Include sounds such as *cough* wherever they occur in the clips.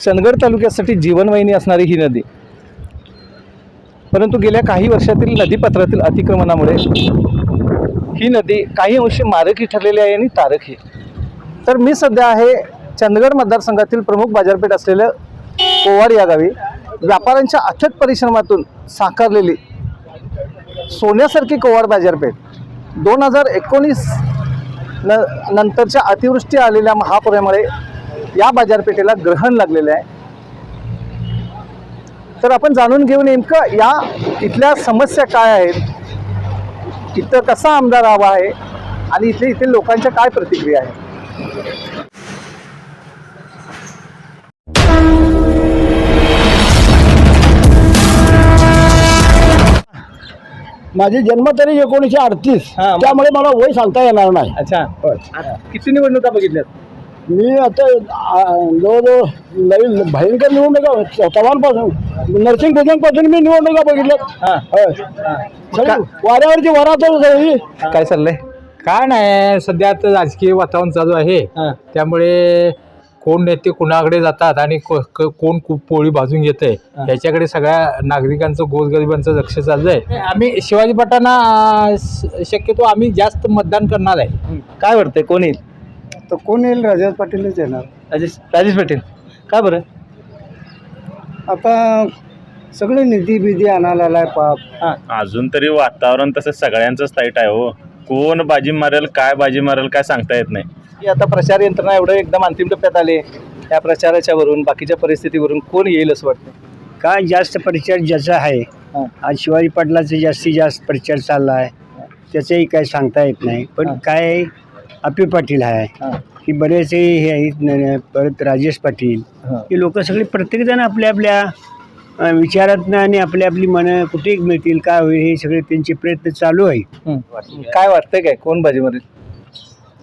चंदगड तालुक्यासाठी जीवनवाहिनी असणारी ही नदी. परंतु गेल्या काही वर्षातील नदीपात्रातील अतिक्रमणामुळे ही नदी काही अंशी मारकी ठरलेली आहे आणि तारकी तर मी सध्या आहे चंदगड मतदारसंघातील प्रमुख बाजारपेठ असलेलं कोवाड या गावी. व्यापाऱ्यांच्या अथक परिश्रमातून साकारलेली सोन्यासारखी कोवाड बाजारपेठ दोन हजार एकोणीस न नंतरच्या अतिवृष्टी आलेल्या महापुरामुळे या बाजारपेठेला ग्रहण लागलेले आहे. तर आपण जाणून घेऊ नेमकं या इथल्या समस्या काय आहेत इथं कसा आमदार हवा आहे आणि इथे इथे लोकांच्या काय प्रतिक्रिया आहे माझी जन्मतारीख एकोणीसशे अडतीस. हा, त्यामुळे मला वय सांगता येणार नाही. अच्छा. किती निवडणुका बघितल्यात? मी आता जवळजवळ नवीन भयंकर निवडणुका चव्हाणपासून नर्सिंगपासून मी निवडणुका हा. सगळी वाऱ्यावरची वरात सगळी. काय चाललंय? काय नाही सध्या आता राजकीय वातावरण चालू आहे. हा. त्यामुळे कोण नेते कुणाकडे जातात आणि कोण खूप पोळी भाजून घेते याच्याकडे सगळ्या नागरिकांचं गोरगरिबांचं लक्ष चाललंय. आम्ही शिवाजी भटांना शक्यतो आम्ही जास्त मतदान करणार आहे. काय वाटतंय? कोण येईल? तर कोण येईल? राजा पाटीलच येणार. राजेश राजेश पाटील. का बरं? आता सगळे निधी बिधी आणायला आलाय पाप. अजून तरी वातावरण तसं सगळ्यांचंच ताईट आहे हो. कोण बाजी मारेल काय बाजी मारेल काय सांगता येत नाही. की आता प्रचार यंत्रणा एवढं एकदम अंतिम टप्प्यात आले. त्या प्रचाराच्या वरून बाकीच्या परिस्थितीवरून कोण येईल असं वाटतं? काय जास्त प्रचार ज्याचा आहे हा. आज शिवाजी पाटलाचा जास्तीत जास्त प्रचार चालला आहे त्याचंही काय सांगता येत नाही. पण. काय अपी पाटील आहे हा. की बरेचसे हे आहेत न- न- परत राजेश पाटील हा. ही लोक सगळे प्रत्येकजण आपल्या आपल्या अ, विचारातनं आणि आपली आपली मनं कुठे मिळतील काय होईल हे सगळे त्यांचे प्रयत्न चालू आहे हं. काय वाटतंय काय कोण बाजी मारेल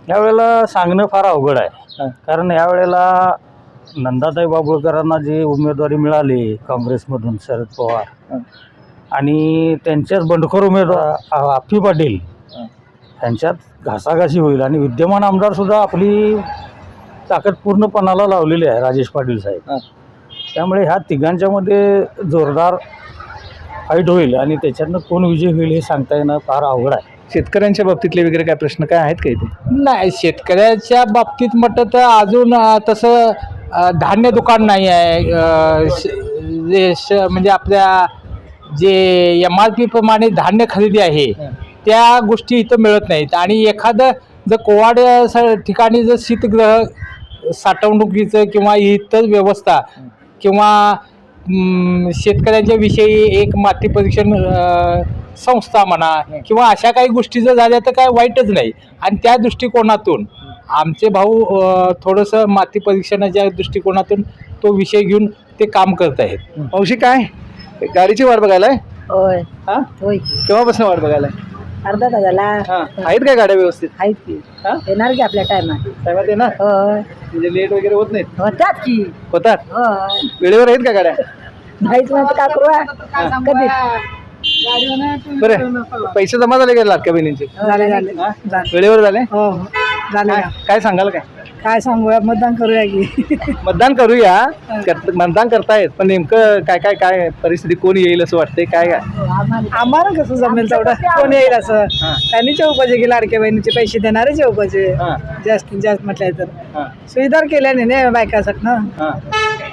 यावेळेला सांगणं फार अवघड हा. आहे कारण यावेळेला नंदाताई बाबुळकरांना जी उमेदवारी मिळाली काँग्रेसमधून शरद पवार. आणि त्यांच्याच बंडखोर उमेदवार आ- आप्पी पाटील हा. यांच्यात घासाघासी होईल. आणि विद्यमान आमदार सुद्धा आपली ताकद पूर्णपणाला लावलेली आहे राजेश पाटील साहेब. हा. त्यामुळे ह्या तिघांच्यामध्ये जोरदार फाईट होईल आणि त्याच्यातनं कोण विजय होईल हे सांगता येणं फार अवघड आहे. शेतकऱ्यांच्या बाबतीतले वगैरे काय प्रश्न काय आहेत का इथे? नाही शेतकऱ्याच्या बाबतीत म्हटलं तर अजून तसं धान्य दुकान नाही आहे. म्हणजे आपल्या जे एम आर पी प्रमाणे धान्य खरेदी आहे त्या गोष्टी इथं मिळत नाहीत. आणि एखादं जर कोवाड स- ठिकाणी जर शीतगृह साठवणुकीचं किंवा इतर व्यवस्था किंवा शेतकऱ्यांच्या विषयी एक माती परीक्षण संस्था म्हणा किंवा अशा काही गोष्टी जर झाल्या तर काय वाईटच नाही. आणि त्या दृष्टिकोनातून आमचे भाऊ थोडंसं माती परीक्षणाच्या दृष्टिकोनातून तो विषय घेऊन ते काम करत आहेत. मावशी काय? गाडीची वाट बघायलाय? होय. हा? होय. की केव्हापासून वाट बघायलाय? अर्धा तासाला. हा. आहेत काय गाड्या व्यवस्थित? आहेत की. हा? येणार की आपल्या टायमात टायमात येणार? होय. म्हणजे लेट वगैरे होत नाहीत? होतात की. होतात? होय. वेळेवर आहेत का गाड्या? नाहीच म्हणत का करू हा? कधी? बरं. पैसे जमा झाले का लाडक्या बहिणींचे? झाले झाले. हा? वेळेवर झाले? हो झाले काय काय सांगाल काय? काय सांगूया? मतदान करूया की. *laughs* मतदान करूया. कर- मतदान करतायत पण नेमकं काय काय काय परिस्थिती कोण येईल असं वाटतंय? काय काय? आम्हाला कसं जमेल तेवढं? कोण येईल असं? त्यांनी चौकाचे की लाडक्या बहिणीचे पैसे देणारे चौकाचे हा, जास्तीत जास्त म्हटलंय तर. हा, सुविधा केल्याने नाही बायकासाठी ना? हा,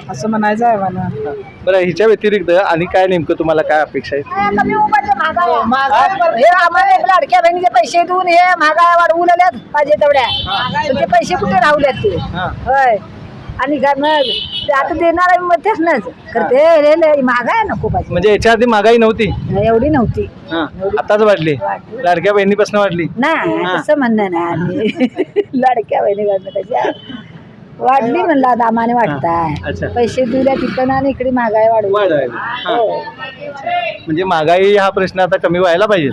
असं म्हणायचं आहे मला. हा. बरं हिच्या व्यतिरिक्त आणि काय नेमकं तुम्हाला काय अपेक्षा आहे? कमी उपाचे महागाई हे आम्हाला लाडक्या बहिणीचे पैसे देऊन हे महागाई वाढवून आल्यात पाहिजे तेवढ्या. पण ते पैसे कुठे राहुल्यात ते? हा. होय. आणि काय मग ते आता देणार आहे मग तेच नाच करते हे लय महागाई नको पाहिजे. म्हणजे याच्या आधी महागाई नव्हती? एवढी नव्हती. हा, आताच वाढली? वाढली. लाडक्या बहिणीपासून वाढली? नाही हा. तसं म्हणणं नाही. आम्ही *laughs* लाडक्या बहिणी त्याच्या वाढली म्हणलं आता आम्हाला अच्छा. वाटताय पैसे दिल्या तिकडं आणि इकडे महागाई वाढवली वाढवायला. हा. हो. म्हणजे महागाई हा प्रश्न आता कमी व्हायला पाहिजे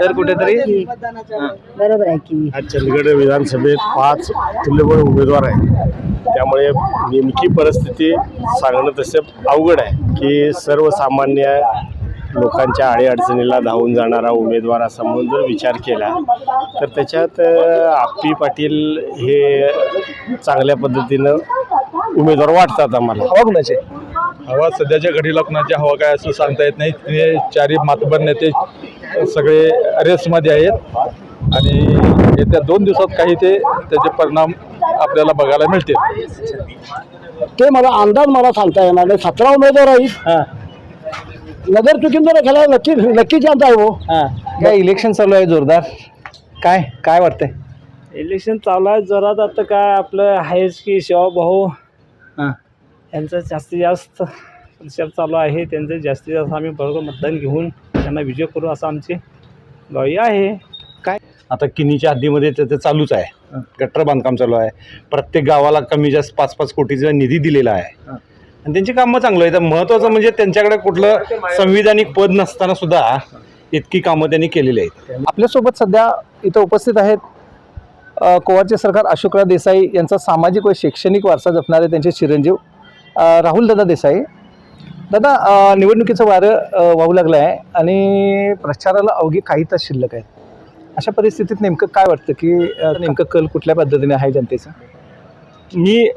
तर कुठेतरी हा. बरोबर आहे की आज चंदगड विधानसभेत पाच तुल्यबळ उमेदवार आहेत त्यामुळे नेमकी परिस्थिती सांगणं तसं अवघड आहे की सर्वसामान्य लोकांच्या अडीअडचणीला धावून जाणारा उमेदवार असा म्हणून जर विचार केला तर त्याच्यात आप्पी पाटील हे चांगल्या पद्धतीनं उमेदवार वाटतात आम्हाला. हवा कुणाचे? हवा सध्याच्या घडीला कुणाची हवा काय असं सांगता येत नाही. ते चारी मातबर नेते सगळे रेसमध्ये आहेत. आणि येत्या दोन दिवसात काही ते त्याचे परिणाम आपल्याला बघायला मिळतील. ते मला अंदाज मला सांगता येणार नाही. सतरा उमेदवार आहेत. हां. नगर चुकींदर खेळा नक्की नक्की चान्स आहे हो. हां. काय इलेक्शन चालू आहे जोरदार? काय काय वाटतंय? इलेक्शन चालू आहे जोरात. आता काय आपलं आहेच की शिवभाऊ हां. यांचं जास्तीत जास्त प्रचार चालू आहे. त्यांचं जास्तीत जास्त आम्ही बरोबर मतदान घेऊन त्यांना विजय करू असं आमची गावी आहे. आता किनीच्या हद्दीमध्ये त्याचं चालूच आहे. गटर बांधकाम चालू आहे. प्रत्येक गावाला कमी जास्त पाच पाच कोटीचा निधी दिलेला आहे. आणि त्यांची कामं चांगलं आहे तर महत्त्वाचं म्हणजे त्यांच्याकडे कुठलं संविधानिक पद नसताना सुद्धा इतकी कामं त्यांनी केलेली आहेत. आपल्यासोबत सध्या इथं उपस्थित आहेत कोवारचे सरकार अशोकराव देसाई यांचा सामाजिक व शैक्षणिक वारसा जपणारे त्यांचे चिरंजीव राहुल दादा देसाई. दादा निवडणुकीचं वारं वाहू लागलं आहे आणि प्रचाराला अवघी काही तास शिल्लक आहेत. अशा परिस्थितीत नेमकं काय वाटतं की नेमकं कल कुठल्या पद्धतीने आहे जनतेचा? मी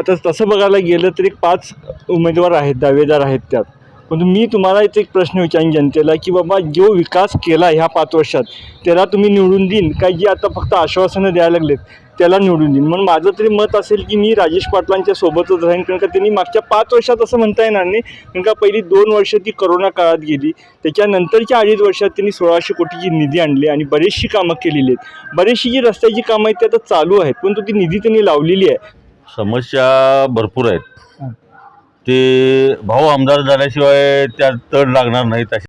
आता तसं बघायला गेलं तर एक पाच उमेदवार आहेत दावेदार आहेत त्यात. पण मी तुम्हाला इथे एक प्रश्न विचारेन जनतेला की बाबा जो विकास केला ह्या पाच वर्षात त्याला तुम्ही निवडून देईन काय जी आता फक्त आश्वासनं द्यायला लागलेत त्याला निवडून देईन? म्हणून माझं तरी मत असेल की मी राजेश पाटलांच्या सोबतच राहीन कारण का त्यांनी मागच्या पाच वर्षात असं म्हणता येणार नाही कारण का पहिली दोन वर्ष ती करोना काळात गेली त्याच्यानंतरच्या अडीच वर्षात त्यांनी सोळाशे कोटीची निधी आणली आणि बरीचशी कामं केलेली आहेत. बरीचशी जी रस्त्याची कामं आहेत ती आता चालू आहेत परंतु ती निधी त्यांनी लावलेली आहे. समस्या भरपूर आहेत. ते भाऊ आमदार झाल्याशिवाय त्या तड लागणार नाहीत अशा